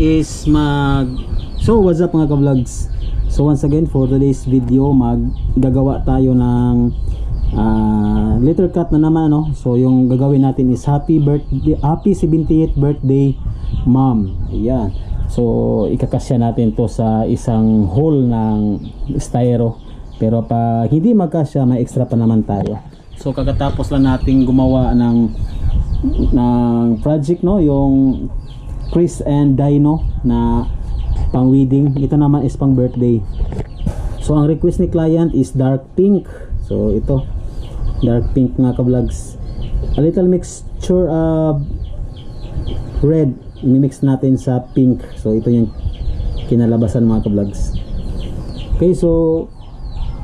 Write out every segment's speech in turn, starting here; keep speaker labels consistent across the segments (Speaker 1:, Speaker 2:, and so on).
Speaker 1: is mag So what's up mga ka-vlogs? So once again for today's video maggagawa tayo ng ah, letter cut na naman no? So yung gagawin natin is happy birthday happy 78th birthday mom Ayan. So ikakasya natin to sa isang hole ng styro. Pero pa hindi magkasya may extra pa naman tayo. So kakatapos lang nating gumawa ng ng project no? Yung Chris and Dino na pang wedding ito naman is pang birthday so ang request ni client is dark pink. So ito. Dark pink nga ka vlogs a little mixture of red. Imimix natin sa pink. So ito yung kinalabasan mga ka vlogs okay so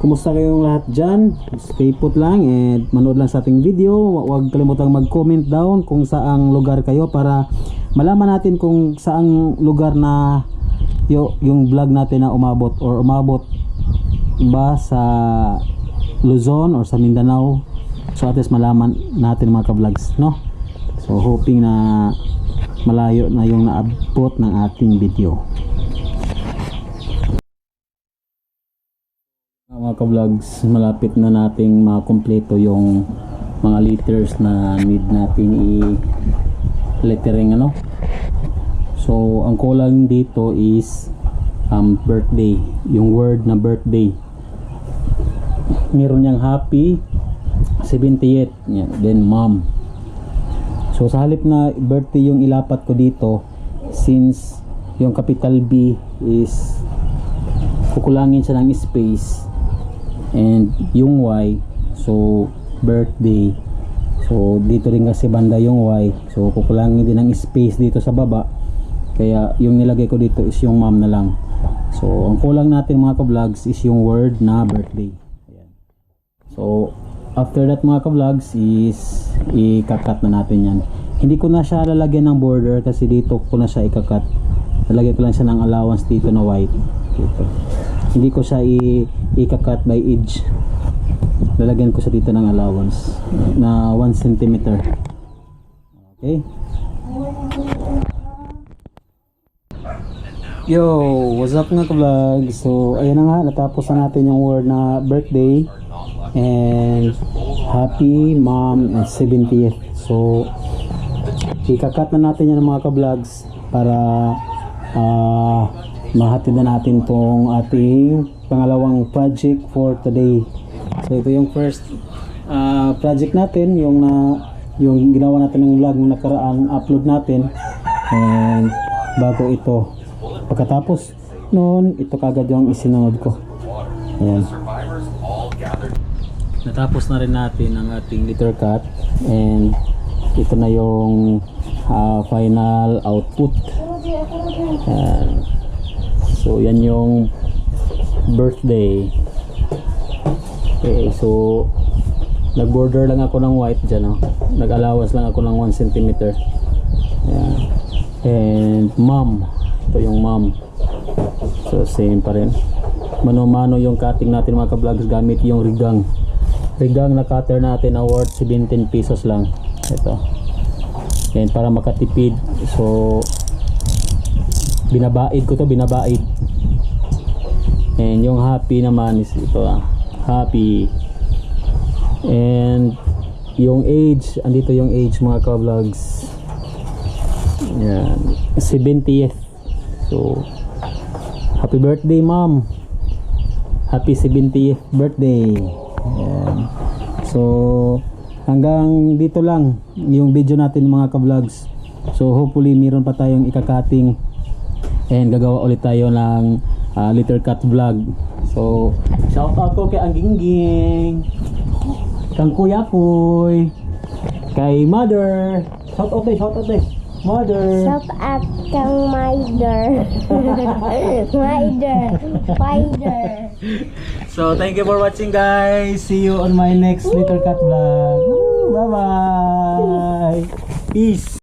Speaker 1: Kumusta kayong lahat dyan? Stay put lang and manood lang sa ating video. Hu- Huwag kalimutang mag-comment down kung saang lugar kayo para malaman natin kung saang lugar na yung vlog natin na umabot or umabot ba sa Luzon or sa Mindanao. So at least malaman natin mga ka-vlogs, no? So hoping na malayo na yung naabot ng ating video. Mga ka-vlogs, malapit na nating makompleto yung mga letters na need nating i-lettering ano. So, ang kulang dito is um, birthday, yung word na birthday. Meron niyang happy 78, yan, then mom. So, sa halip na birthday yung ilapat ko dito, since yung capital B is kukulangin siya ng space and yung Y so birthday. So dito rin kasi banda yung Y. So kukulangin din ng space dito sa baba. Kaya yung nilagay ko dito is yung mom na lang. So ang kulang natin mga ka-vlogs is yung word na birthday. Ayan. so after that mga ka-vlogs is ikakat na natin yan. Hindi ko na siya lalagyan ng border kasi dito ko na siya ikakat lalagyan ko lang siya ng allowance dito na white. Dito hindi ko siya i ikakat by edge lalagyan ko siya dito ng allowance na 1 cm okay. Yo what's up nga ka-vlog? So ayan na nga natapos na natin yung word na birthday. And happy mom and 70th so ikakat na natin yan mga ka-vlogs para ah mahatid na natin tong ating pangalawang project for today. So ito yung first ah, project natin, yung na yung ginawa natin ng vlog nung nakaraan upload natin. And bago ito pagkatapos noon ito kagad yung isinunod ko. Ayan. Natapos na rin natin ang ating litter cut. And ito na yung ah, final output. Ayan. So yan yung birthday. Okay, so nag-border lang ako ng white dyan. Oh. Nag-allowance lang ako ng 1 cm. Ayan. And mom. Ito yung mom. So same pa rin. Mano-mano yung cutting natin mga ka-vlogs gamit yung rigang. Rigang na cutter natin na worth 17 pesos lang. Ito. And para makatipid. So binabaid ko to binabaid and yung happy naman is ito ah happy. And yung age andito yung age mga ka-vlogs. Yan 70th so happy birthday mom happy 70th birthday. Yan. So hanggang dito lang yung video natin mga ka-vlogs. So hopefully meron pa tayong ikakating. And gagawa ulit tayo ng ah, litter cut vlog. So shout out ko kay Anggingging kang Kuya Kuy kay Mother. Shout out eh shout out eh Mother.
Speaker 2: Shout out kang Mider. Mider. Spider.
Speaker 1: so thank you for watching guys. See you on my next litter cut vlog. Bye bye peace